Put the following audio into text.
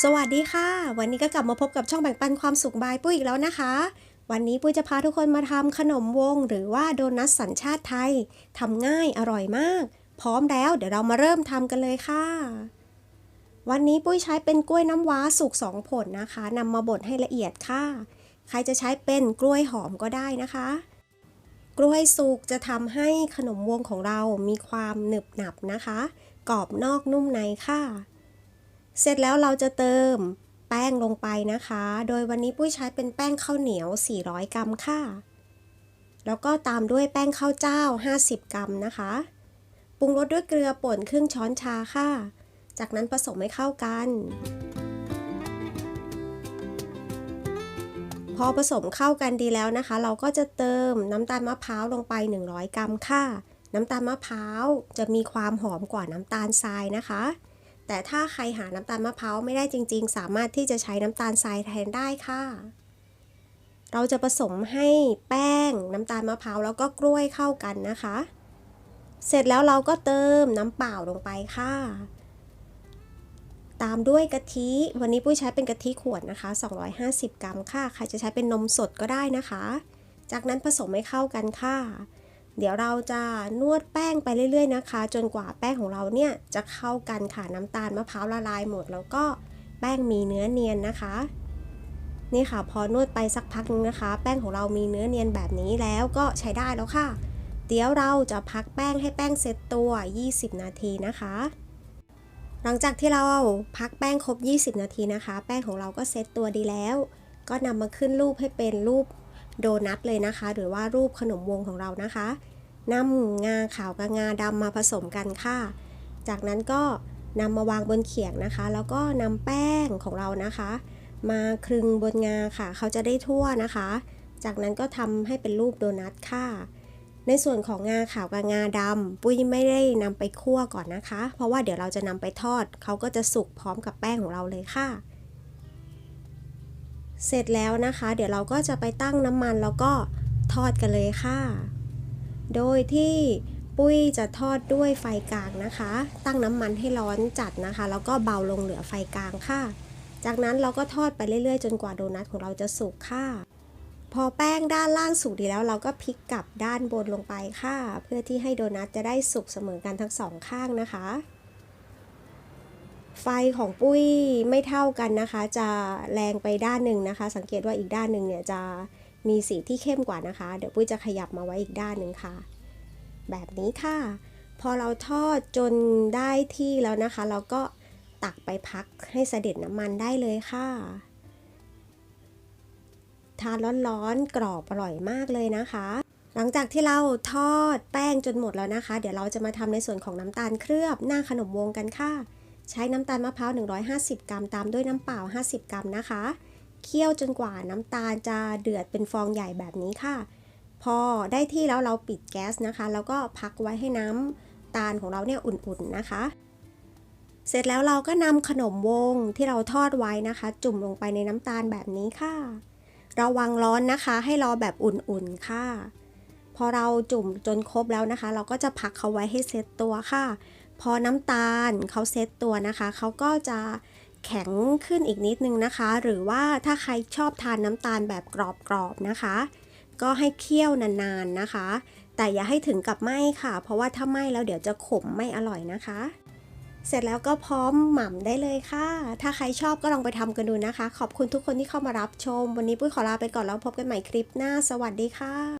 สวัสดีค่ะ วันนี้ก็กลับมาพบกับช่องแบ่งปันความสุขบายปุ้ยอีกแล้วนะคะ วันนี้ปุ้ยจะพาทุกคนมาทำขนมวง หรือว่าโดนัทสัญชาติไทยทำง่ายอร่อยมาก พร้อมแล้วเดี๋ยวเรามาเริ่มทำกันเลยค่ะ วันนี้ปุ้ยใช้เป็นกล้วยน้ำว้าสุกสองผลนะคะนำมาบดให้ละเอียดค่ะ ใครจะใช้เป็นกล้วยหอมก็ได้นะคะ กล้วยสุกจะทำให้ขนมวงของเรามีความหนึบหนับนะคะ กรอบนอกนุ่มในค่ะ เสร็จแล้วเราจะเติมแป้งลงไปนะคะ โดยวันนี้ปุ้ยใช้เป็นแป้งข้าวเหนียว 400 กรัมค่ะ แล้วก็ตามด้วยแป้งข้าวเจ้า 50 กรัมนะคะ ปรุงรสด้วยเกลือป่นครึ่งช้อนชาค่ะ จากนั้นผสมให้เข้ากัน พอผสมเข้ากันดีแล้วนะคะ เราก็จะเติมน้ำตาลมะพร้าวลงไป 100 กรัมค่ะ น้ำตาลมะพร้าวจะมีความหอมกว่าน้ำตาลทรายนะคะ แต่ถ้าใครหาน้ำตาลมะพร้าวไม่ได้จริง ๆ สามารถที่จะใช้น้ำตาลทรายแทนได้ค่ะ เราจะผสมให้แป้งน้ำตาลมะพร้าวแล้วก็กล้วยเข้ากันนะคะ เสร็จแล้วเราก็เติมน้ำเปล่าลงไปค่ะ ตามด้วยกะทิ วันนี้ปุ้ยใช้เป็นกะทิขวดนะคะ 250 กรัมค่ะ ใครจะใช้เป็นนมสดก็ได้นะคะ จากนั้นผสมให้เข้ากันค่ะ เดี๋ยวเราจะนวดแป้งไปเรื่อย ๆ นะคะ จนกว่าแป้งของเราเนี่ยจะเข้ากันค่ะน้ำตาลมะพร้าวละลายหมด แล้วก็แป้งมีเนื้อเนียนนะคะ นี่ค่ะพอนวดไปสักพักนึงนะคะ แป้งของเรามีเนื้อเนียนแบบนี้แล้วก็ใช้ได้แล้วค่ะ เดี๋ยวเราจะพักแป้งให้แป้งเซตตัว 20 นาทีนะคะ หลังจากที่เราพักแป้งครบ 20 นาทีนะคะ แป้งของเราก็เซตตัวดีแล้ว ก็นำมาขึ้นรูปให้เป็นรูป โดนัทเลยนะคะ หรือว่ารูปขนมวงของเรานะคะนำงาขาวกับงาดำมาผสมกันค่ะ จากนั้นก็นำมาวางบนเขียงนะคะ แล้วก็นำแป้งของเรานะคะ มาคลึงบนงาค่ะ เขาจะได้ทั่วนะคะ จากนั้นก็ทำให้เป็นรูปโดนัทค่ะ ในส่วนของงาขาวกับงาดำปุ้ยไม่ได้นำไปคั่วก่อนนะคะ เพราะว่าเดี๋ยวเราจะนำไปทอด เขาก็จะสุกพร้อมกับแป้งของเราเลยค่ะ เสร็จแล้วนะคะ เดี๋ยวเราก็จะไปตั้งน้ำมันแล้วก็ทอดกันเลยค่ะ โดยที่ปุ้ยจะทอดด้วยไฟกลางนะคะ ตั้งน้ำมันให้ร้อนจัดนะคะ แล้วก็เบาลงเหลือไฟกลางค่ะ จากนั้นเราก็ทอดไปเรื่อยๆ จนกว่าโดนัทของเราจะสุกค่ะ พอแป้งด้านล่างสุกดีแล้วเราก็พลิกกลับด้านบนลงไปค่ะ เพื่อที่ให้โดนัทจะได้สุกเสมอกันทั้งสองข้างนะคะ ไฟของปุ้ยไม่เท่ากันนะคะ จะแรงไปด้านหนึ่งนะคะ สังเกตว่าอีกด้านหนึ่งเนี่ยจะมีสีที่เข้มกว่านะคะ เดี๋ยวปุ้ยจะขยับมาไว้อีกด้านหนึ่งค่ะ แบบนี้ค่ะ พอเราทอดจนได้ที่แล้วนะคะ เราก็ตักไปพักให้เสด็จน้ำมันได้เลยค่ะ ทานร้อนๆกรอบอร่อยมากเลยนะคะ หลังจากที่เราทอดแป้งจนหมดแล้วนะคะ เดี๋ยวเราจะมาทำในส่วนของน้ำตาลเคลือบหน้าขนมวงกันค่ะ ใช้น้ำตาลมะพร้าว 150 กรัม ตามด้วยน้ำเปล่า 50 กรัมนะคะ เคี่ยวจนกว่าน้ำตาลจะเดือดเป็นฟองใหญ่แบบนี้ค่ะ พอได้ที่แล้วเราปิดแก๊สนะคะ แล้วก็พักไว้ให้น้ำตาลของเราเนี่ยอุ่นๆนะคะ เสร็จแล้วเราก็นำขนมวงที่เราทอดไว้นะคะ จุ่มลงไปในน้ำตาลแบบนี้ค่ะ ระวังร้อนนะคะ ให้รอแบบอุ่นๆค่ะ พอเราจุ่มจนครบแล้วนะคะ เราก็จะพักเขาไว้ให้เซตตัวค่ะ พอน้ำตาลเขาเซตตัวนะคะ เขาก็จะแข็งขึ้นอีกนิดนึงนะคะ หรือว่าถ้าใครชอบทานน้ำตาลแบบกรอบๆนะคะ ก็ให้เคี่ยวนานๆนนะคะ แต่อย่าให้ถึงกับไหม้ค่ะ เพราะว่าถ้าไหม้แล้วเดี๋ยวจะขมไม่อร่อยนะคะ เสร็จแล้วก็พร้อมหม่ำได้เลยค่ะ ถ้าใครชอบก็ลองไปทำกันดูนะคะ ขอบคุณทุกคนที่เข้ามารับชม วันนี้ปุ้ยขอลาไปก่อนแล้วพบกันใหม่คลิปหน้า สวัสดีค่ะ